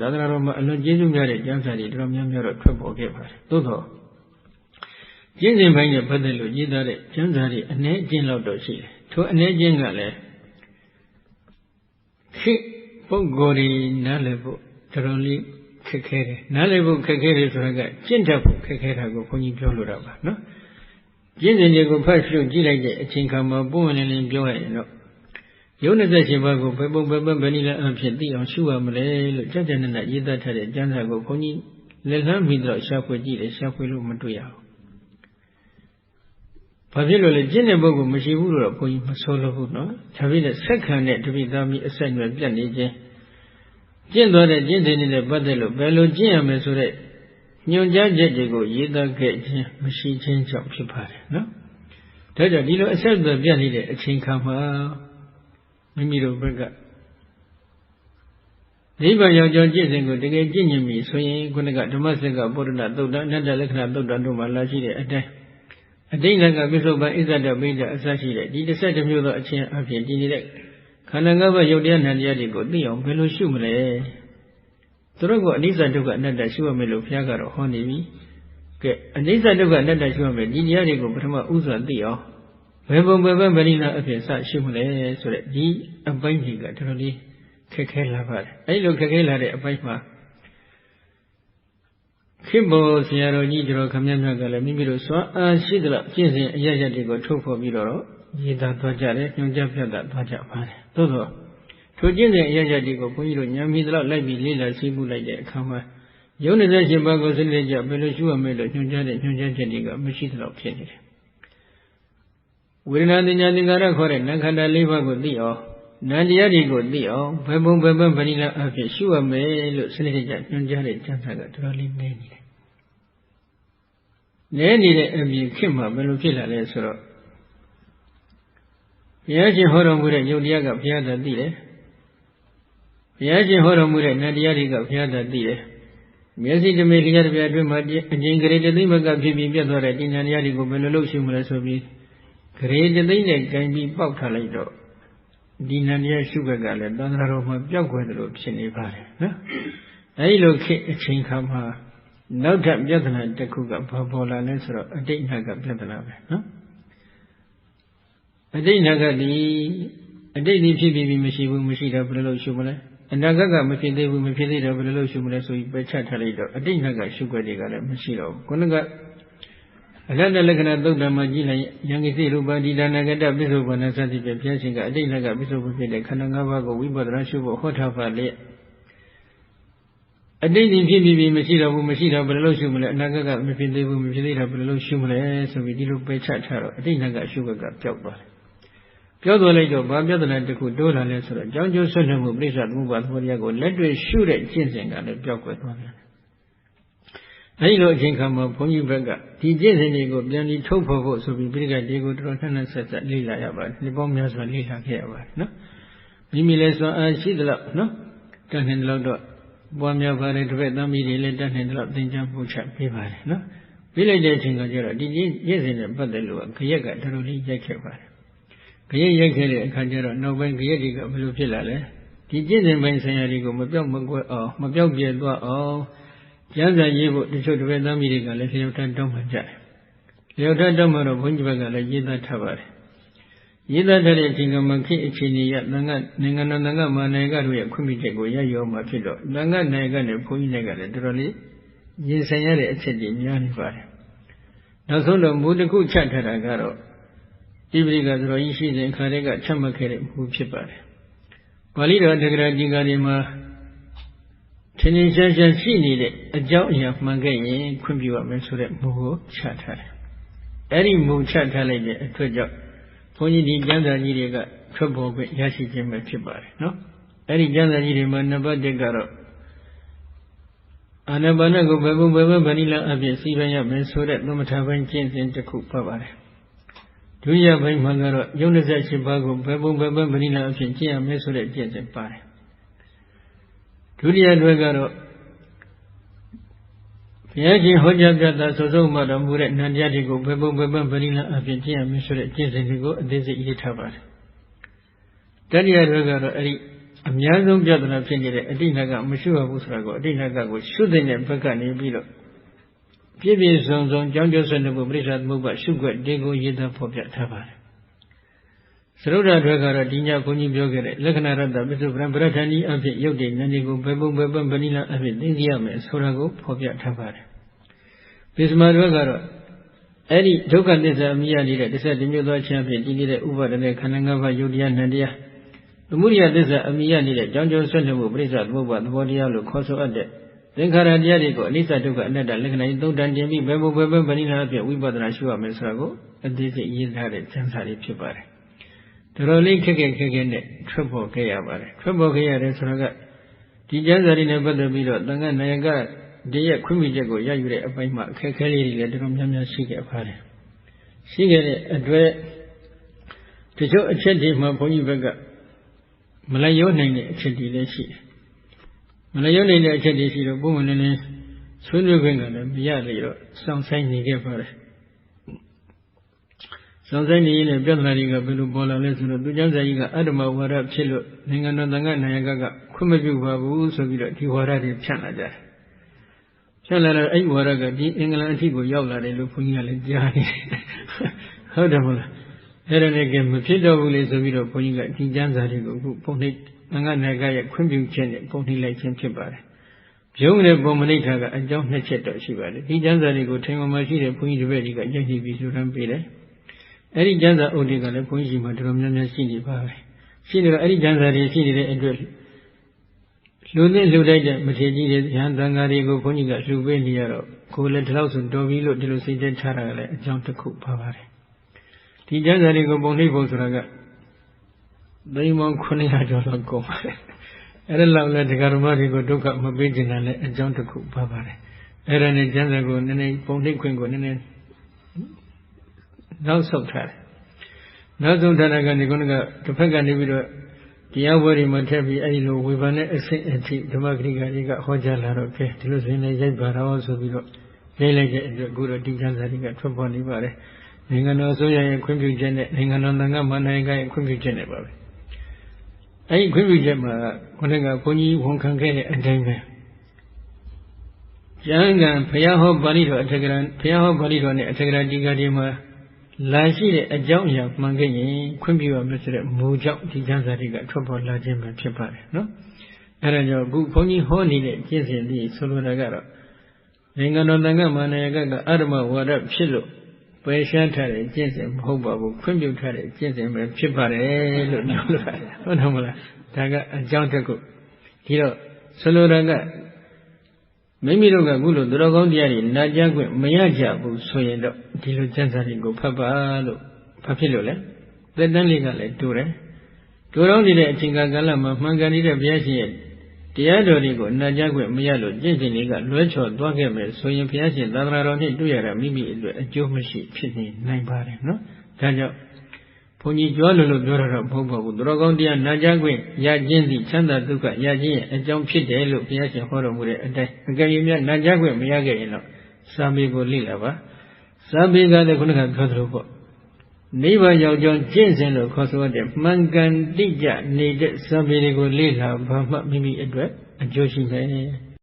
သာသနာတော်မှာအလွန်ကျေးဇူးများတဲ့ကျမ်းစာတွေတော်များများတော့ထွက်ပေါ်ခဲ့ပါတယ်သို့သောကျင့်စဉ်ပိုင်းနဲ့ပတ်သက်လို့ရေးသားတဲ့ကျမ်းစာတွေအနည်းအကျဉ်းလောက်တော့ရှိတယ်ထိုအနည်းချင်းကလည်းခေပုဂ္ဂိုလ်တွေနားလည်ဖို့တော်တော်လေးခက်ခဲတယ်နားလည်ဖို့ခက်ခဲတယ်ဆိုတာကကျင့်တတ်ဖို့ခက်ခဲတာကိုခွန်ကြီးပြောလိုတာပါနော်ကျင့်စဉ်တွေကိုဖတ်ရှုကြည့်လိုက်တဲ့အချိန်ခါမှာပုံဝင်လင်းပြောရရင်တော့ ယုံ28ပါးကိုဘယ်ပုံဘယ်ပတ်ဘယ်နည်းလဲအဖြစ်သိအောင်ရှုရမလဲလို့ကြကြနနရေးသားထားတဲ့ကျမ်းစာကိုခွန်ကြီးလက်လန်းမိတော့ရှားဖွေကြည့်တယ်ရှားဖွေလို့မတွေ့ရဘူးဘာဖြစ်လို့လဲကျင့်တဲ့ပုဂ္ဂိုလ်မရှိဘူးလို့တော့ဘုန်းကြီးမဆိုလို့ဘူးနော်ဒါဖြစ်တဲ့ဆက်ခံတဲ့တပိသားမိအဆက်အနွယ်ပြတ်နေခြင်းကျင့်သွားတဲ့ကျင့်တဲ့နေတဲ့ပတ်သက်လို့ဘယ်လိုကျင့်ရမလဲဆိုတဲ့ညွန်ကြားချက်တွေကိုရေးသားခဲ့ခြင်းမရှိခြင်းကြောင့်ဖြစ်ပါတယ်နော်ဒါကြောင့်ဒီလိုအဆက်အသွယ်ပြတ်နေတဲ့အချိန်ခါမှာ မိမိတို့ဘက်ကနိဗ္ဗာန်ရောက်ကြောင်းကျင့်စဉ်ကိုတကယ်ကျင့်ကြင်ပြီဆိုရင်ခုနကဓမ္မစက်ကပုဒ္ဒနာသုတ်တအနတ္တလက္ခဏာသုတ်တတို့မှာလာရှိတဲ့အတိုင်းအတိတ်ကပစ္စုပန်ဣဇဒပိဋကအစရှိတဲ့ဒီတစ်မျိုးသောအချင်းအဖြစ်ဒီနေတဲ့ခန္ဓာငါးပါးယုတ်တရားနံတရားတွေကိုသိအောင်ဘယ်လိုရှုမလဲသူတို့ကအနိစ္စဒုက္ခအနတ္တရှုရမယ်လို့ဘုရားကတော့ဟောနေပြီကဲအနိစ္စဒုက္ခအနတ္တရှုရမယ်ဒီတရားတွေကိုပထမဥစွာသိအောင် ဘယ်ပုံဘယ်ဘက်ဗရိနာအဖြစ်စရှုမလဲဆိုတဲ့ဒီအပိုင်းကြီးကတော်တော်လေးခက်ခဲလာပါတယ်အဲ့လိုခက်ခဲလာတဲ့အပိုင်းမှာခေဘောဆရာတော်ကြီးကျွန်တော်ခမည်းများကလည်းမိမိတို့စွမ်းအားရှိသလောက်ကျင့်စဉ်အရရတွေကိုထုတ်ဖော်ပြီးတော့ရေးသားသွားကြတယ်ညွှန်ကြားပြတ်တာသွားကြပါတယ်သို့သောထိုကျင့်စဉ်အရရတွေကိုဘုန်းကြီးတို့ညံမီသလောက်လိုက်ပြီးလေ့လာသိမှုလိုက်တဲ့အခါမှာယုံ28ပါးကိုစနစ်ကြဘယ်လိုရှုရမလဲလို့ညွှန်ကြားတဲ့ညွှန်ကြားချက်တွေကမရှိသလောက်ဖြစ်နေတယ် ဝေဒနာတင်ညာသင်္ကာရခေါ်တဲ့နံခန္ဓာ၄ပါးကိုသိအောင်နန္တရားတွေကိုသိအောင်ဘယ်ပုံဘယ်ပန်းဗဏိလအဖြစ်ရှုရမယ်လို့စနစ်တကျညွှန်ကြားတဲ့ကျမ်းစာကတော်တော်လေးနည်းနေတယ်။နည်းနေတဲ့အပြင်ခေတ်မှာဘယ်လိုဖြစ်လာလဲဆိုတော့ဘုရားရှင်ဟောတော်မူတဲ့ယုတ်တရားကဘုရားသာသိတယ်။ဘုရားရှင်ဟောတော်မူတဲ့နန္တရားတွေကဘုရားသာသိတယ်။မျက်စိတမေလျာတပြအတွင်းမှာအကျဉ်းကလေးတသိမကဖြစ်ပြီးပြတ်သွားတဲ့ဒီနန္တရားတွေကိုဘယ်လိုလုပ်ရှုမလဲဆိုပြီး ဂရေတသိမ့်နဲ့ဂိုင်ပြီးပေါက်ထားလိုက်တော့ဒီနန္တရားရှုဘက်ကလည်းသံဃာတော်မှာပျောက်ွယ်တယ်လို့ဖြစ်နေပါတယ်နော်အဲဒီလိုခေအချိန်ခါမှာနောက်ထပ်ပြဿနာတစ်ခုကဘာပေါ်လာလဲဆိုတော့အတိတ်နာကပြဿနာပဲနော်အတိတ်နာကဒီအတိတ်ဒီဖြစ်ပြီးမရှိဘူးမရှိတော့ဘယ်လိုလုပ်ရှုမလဲအနာဂတ်ကမဖြစ်သေးဘူးမဖြစ်သေးတော့ဘယ်လိုလုပ်ရှုမလဲဆိုပြီးပယ်ချထားလိုက်တော့အတိတ်နာကရှုွက်တွေကလည်းမရှိတော့ဘူးခုနက အရတ္တလက္ခဏာသုတ်တံမှာကြည့်လိုက်ယံကိစိရူပတိဒါနကတပိစုပ္ပန္နသတိပြဘုရားရှင်ကအတိတ်လက်ကပိစုပ္ပဖြစ်တဲ့ခန္ဓာ၅ပါးကိုဝိပဿနာရှုဖို့ဟောထားပါလေအတိတ်ဒီဖြစ်ပြီးပြီမရှိတော့ဘူးမရှိတော့ဘယ်လိုလုပ်ရှုမလဲအနာဂတ်ကမဖြစ်သေးဘူးမဖြစ်သေးတော့ဘယ်လိုလုပ်ရှုမလဲဆိုပြီးဒီလိုပဲချထားတော့အတိတ်လက်ကရှုဘက်ကပျောက်သွားတယ်ပြောသွားလိုက်တော့ဘာပြဿနာတစ်ခုတိုးလာလဲဆိုတော့ကြောင်းကျိုးဆွတ်နှံမှုပြိဿသမုပ္ပါသဘောတရားကိုလက်တွေ့ရှုတဲ့ကျင့်စဉ်ကလည်းပျောက်ကွယ်သွားပြန်တယ် အဲဒီလိုအချိန်ခါမှာဘုန်းကြီးဘက်ကဒီကျင့်စဉ်တွေကိုပြန်ပြီးထုတ်ဖော်ဖို့ဆိုပြီးပြိဋကတေကိုတော်တော်နှံ့နှံ့ဆက်ဆက်လေ့လာရပါတယ်ဒီပေါင်းများစွာလေ့လာခဲ့ရပါတယ်နော်မိမိလည်းစွမ်းအားရှိသလောက်နော်တတ်နိုင်သလောက်တော့ပွားများပါတယ်တစ်ဖက်သမီးတွေလည်းတတ်နိုင်သလောက်သင်ကြားပို့ချပေးပါတယ်နော်ပြီးလိုက်တဲ့အချိန်ကကျတော့ဒီကျင့်စဉ်နဲ့ပတ်သက်လို့ခရက်ကတော်တော်လေးရိုက်ခဲ့ပါတယ်ခရက်ရိုက်ခဲ့တဲ့အခါကျတော့နောက်ပိုင်းခရက်တွေကဘယ်လိုဖြစ်လာလဲဒီကျင့်စဉ်ပိုင်းဆရာတွေကိုမပြောက်မကွက်အောင်မပြောက်ပြဲသွားအောင် ကျမ်းစာရေးဖို့တချို့တပည့်သားမိတွေကလည်းလျှောက်တန်းတောင်းမှကြတယ်။လျှောက်တန်းတောင်းမှတော့ဘုန်းကြီးဘက်ကလည်းရေးသားထားပါတယ်။ရေးသားထားတဲ့အချိန်ကမှခေအခြေအနေရသံဃာနိုင်ငံတော်သံဃာမဟာနာယကတို့ရဲ့ခွင့်ပြုချက်ကိုရရောမှာဖြစ်တော့သံဃာနာယကနဲ့ဘုန်းကြီးတွေကလည်းတော်တော်လေးရင်ဆိုင်ရတဲ့အချက်တွေများနေပါတယ်။နောက်ဆုံးတော့မူတစ်ခုချထားတာကတော့ဣပရိကသတော်ကြီးရှိတဲ့အခါတည်းကချမှတ်ခဲ့တဲ့မူဖြစ်ပါတယ်။ပါဠိတော်တက္ကရာကြီးကားဒီမှာ ထင်ထင်ရှားရှားရှိနေတဲ့အကြောင်းအရာမှန်ခဲ့ရင်ခွင့်ပြုရမယ်ဆိုတဲ့မူကိုချထားတယ်။အဲ့ဒီမူချထားလိုက်တဲ့အတွက်ကြောင့်ဘုန်းကြီးဒီကျမ်းစာကြီးတွေကထွက်ပေါ်ခွင့်ရရှိခြင်းပဲဖြစ်ပါတယ်နော်။အဲ့ဒီကျမ်းစာကြီးတွေမှာနံပါတ်1ကတော့အာနာပါနကိုဘယ်ဘုဘယ်ဘဗဏိလအဖြစ်စီပန်ရမယ်ဆိုတဲ့သမထပိုင်းကျင့်စဉ်တစ်ခုပါပါတယ်။ဒုတိယပိုင်းမှာကတော့ယုံ28ပါးကိုဘယ်ဘုဘယ်ဘဗဏိလအဖြစ်ကျင့်ရမယ်ဆိုတဲ့ကျင့်စဉ်ပါတယ် ဒုတိယတွဲကတော့ဘုရားရှင်ဟောကြားပြတာဆိုဆုံးမှတော်မူတဲ့နန္တရားတွေကိုဘယ်ပုံဘယ်ပန်းပရိလအဖြစ်ကျင့်ရမယ်ဆိုတဲ့ကျင့်စဉ်တွေကိုအသေးစိတ်ရေးထားပါတယ်တတိယတွဲကတော့အဲ့ဒီအများဆုံးပြဿနာဖြစ်နေတဲ့အတိတ်ကမရှုရဘူးဆိုတာကိုအတိတ်ကကိုရှုတဲ့ဘက်ကနေပြီးတော့ပြည့်ပြည့်စုံစုံကြောင်းကျဆွနေဖို့ပြိဿသမုပ္ပါရှုွက်တေကိုရေးသားဖော်ပြထားပါတယ် သရုဒ္ဓအတွက်ကတော့ဒီညဘုန်းကြီးပြောခဲ့တဲ့လက္ခဏာရတ္တပိစုပရံပရထဏီအဖြစ်ရုပ်တည်ဉာဏ်တွေကိုဘယ်ပုံဘယ်ပတ်ဗဏိလအဖြစ်သိသိရမယ်ဆိုတာကိုဖော်ပြထားပါတယ်ပိစမာအတွက်ကတော့အဲ့ဒီဒုက္ခသစ္စာအမိရနေတဲ့တစ်ဆက်တမျိုးသောခြင်းဖြင့်တည်နေတဲ့ဥပါဒနဲ့ခန္ဓာ၅ပါးယုတ်တရားနံတရားသမုဒိယသစ္စာအမိရနေတဲ့ကြောင်းကျိုးဆွတ်နေမှုပြိဿသမုပ္ပါသဘောတရားလို့ခေါ်ဆိုအပ်တဲ့သင်္ခါရတရားတွေကိုအနိစ္စဒုက္ခအနတ္တလက္ခဏာကြီးသုံးတန်တင်ပြီးဘယ်ဘုဘယ်ဘယ်ဗဏိနာအဖြစ်ဝိပဿနာရှုရမယ်ဆိုတာကိုအသေးစိတ်ရေးထားတဲ့ကျမ်းစာတွေဖြစ်ပါတယ် တော်တော်လေးခက်ခက်ခက်ခက်နဲ့ထွက်ပေါ်ခဲ့ရပါတယ်ထွက်ပေါ်ခဲ့ရတယ်ဆိုတာကဒီကျမ်းစာတွေနဲ့ပတ်သက်ပြီးတော့တန်ခါနာယကဒီရဲ့ခွင့်ပြုချက်ကိုရယူတဲ့အပိုင်းမှာအခက်အခဲလေးတွေလည်းတော်တော်များများရှိခဲ့ပါတယ်ရှိခဲ့တဲ့အတွက်တချို့အချက်တွေမှာဘုန်းကြီးဘက်ကမလိုက်ရောနိုင်တဲ့အချက်တွေလည်းရှိတယ်မလိုက်ရောနိုင်တဲ့အချက်တွေရှိတော့ပုံမှန်လည်းဆွေးနွေးခွင့်ကလည်းမရလေတော့စောင့်ဆိုင်နေခဲ့ပါတယ် စောင့်ဆိုင်နေရင်ပြဿနာတွေကဘယ်လိုပေါ်လာလဲဆိုတော့သူကျမ်းစာကြီးကအတ္တမဝါဒဖြစ်လို့နိုင်ငံတော်တန်ခါနိုင်ကကခွင့်မပြုပါဘူးဆိုပြီးတော့ဒီဝါဒတွေဖြန့်လာကြတယ်ဖြန့်လာတော့အဲ့ဝါဒကဒီအင်္ဂလန်အထိကိုရောက်လာတယ်လို့ဘုန်းကြီးကလည်းကြားနေဟုတ်တယ်မလားအဲ့ဒါနဲ့ကမဖြစ်တော့ဘူးလေဆိုပြီးတော့ဘုန်းကြီးကဒီကျမ်းစာတွေကိုအခုပုံနှိပ်တန်ခါနိုင်ကရဲ့ခွင့်ပြုချက်နဲ့ပုံနှိပ်လိုက်ခြင်းဖြစ်ပါတယ်ပြုံးတဲ့ပုံမနိဋ္ဌာကအကြောင်းနှစ်ချက်တော့ရှိပါတယ်ဒီကျမ်းစာတွေကိုထိုင်မှမရှိတဲ့ဘုန်းကြီးတပည့်ကြီးကရိုက်ကြည့်ပြီးဆိုရမ်းပေးတယ် အဲ့ဒီကျမ်းစာအုပ်တွေကလည်းဘုန်းကြီးမှာတော်တော်များများရှိနေပါပဲရှိနေတော့အဲ့ဒီကျမ်းစာတွေရှိနေတဲ့အတွက်လူနဲ့လူတိုက်တဲ့မထေကြီးတွေရဟန်းသံဃာတွေကိုဘုန်းကြီးကလှူပေးနေရတော့ကိုယ်လည်းဒီလောက်ဆိုတော်ပြီလို့ဒီလိုစိတ်ထဲချတာကလည်းအကြောင်းတစ်ခုပါပါတယ်ဒီကျမ်းစာတွေကိုပုံနှိပ်ဖို့ဆိုတာကသိန်းပေါင်း900ကျော်လောက်ကုန်ပါတယ်အဲ့ဒါလောက်လည်းဒကာဓမ္မတွေကိုဒုက္ခမပေးချင်တာလည်းအကြောင်းတစ်ခုပါပါတယ်အဲ့ဒါနဲ့ကျမ်းစာကိုနည်းနည်းပုံနှိပ်ခွင့်ကိုနည်းနည်း နောက်ဆုတ်ထားတယ်နောက်ဆုံးထားတာကနေခုနကတစ်ဖက်ကနေပြီးတော့တရားပွဲတွေမှာထည့်ပြီးအဲ့ဒီလိုဝေဖန်တဲ့အဆင့်အထိဓမ္မဂရိကကြီးကဟောကြားလာတော့ကဲဒီလိုဆိုရင်လည်းရိုက်ပါတော့ဆိုပြီးတော့ရိုက်လိုက်တဲ့အတွက်အခုတော့ဒီကျမ်းစာတွေကထွက်ပေါ်နေပါတယ်နိုင်ငံတော်ဆိုရရဲ့ခွင့်ပြုချက်နဲ့နိုင်ငံတော်သံဃာမန္တန်ကရဲ့ခွင့်ပြုချက်နဲ့ပါပဲအဲ့ဒီခွင့်ပြုချက်မှာခုနကဘုန်းကြီးဝန်ခံခဲ့တဲ့အတိုင်းပဲကျမ်းဂန်ဘုရားဟောပါဠိတော်အထက်ကရာဘုရားဟောပါဠိတော်နဲ့အထက်ကရာဒီကတိမှာ လာရှိတဲ့အကြောင်းအရာမှန်ခဲ့ရင်ခွင့်ပြုရမယ်ဆိုတဲ့မူကြောင့်ဒီကျမ်းစာတွေကထွက်ပေါ်လာခြင်းပဲဖြစ်ပါတယ်နော်အဲဒါကြောင့်အခုဘုန်းကြီးဟောနေတဲ့ကျင့်စဉ်လေးဆိုလိုတာကတော့နိုင်ငံတော်တန်ခါမာနယကကအရမဝါဒဖြစ်လို့ပယ်ရှားထားတဲ့ကျင့်စဉ်မဟုတ်ပါဘူးခွင့်ပြုထားတဲ့ကျင့်စဉ်ပဲဖြစ်ပါတယ်လို့ပြောလို့ရတယ်ဟုတ်တယ်မလားဒါကအကြောင်းတစ်ခုဒီတော့ဆိုလိုတာက မိမိတို့ကခုလိုသူတော်ကောင်းတရားတွေနာကြားခွင့်မရကြဘူးဆိုရင်တော့ဒီလိုကျမ်းစာတွေကိုဖတ်ပါလို့ဘာဖြစ်လို့လဲသက်တမ်းလေးကလည်းတူတယ်တူတော့နေတဲ့အချိန်ကာလမှာမှန်ကန်နေတဲ့ဘုရားရှင်ရဲ့တရားတော်တွေကိုနာကြားခွင့်မရလို့ကျင့်စဉ်တွေကလွဲချော်သွားခဲ့မယ်ဆိုရင်ဘုရားရှင်သာသနာတော်နဲ့တွေ့ရတာမိမိအတွက်အကျိုးမရှိဖြစ်နေနိုင်ပါတယ်နော်ဒါကြောင့် ဘုန်းကြီးကြွားလို့လို့ပြောတော့မဟုတ်ပါဘူးသူတော်ကောင်းတရားနာကြားခွင့်ရခြင်းသည်ချမ်းသာဒုက္ခရခြင်းရဲ့အကြောင်းဖြစ်တယ်လို့ဘုရားရှင်ဟောတော်မူတဲ့အတိုင်းအကယ်၍များနာကြားခွင့်မရခဲ့ရင်တော့စာမေကိုလေ့လာပါစာမေကလည်းခုနကပြောသလိုပေါ့နိဗ္ဗာန်ရောက်ကြောင်းကျင့်စဉ်လို့ခေါ်ဆိုတဲ့မှန်ကန်တိကျနေတဲ့စာပေတွေကိုလေ့လာဘာမှမိမိအတွက်အကျိုးရှိမယ်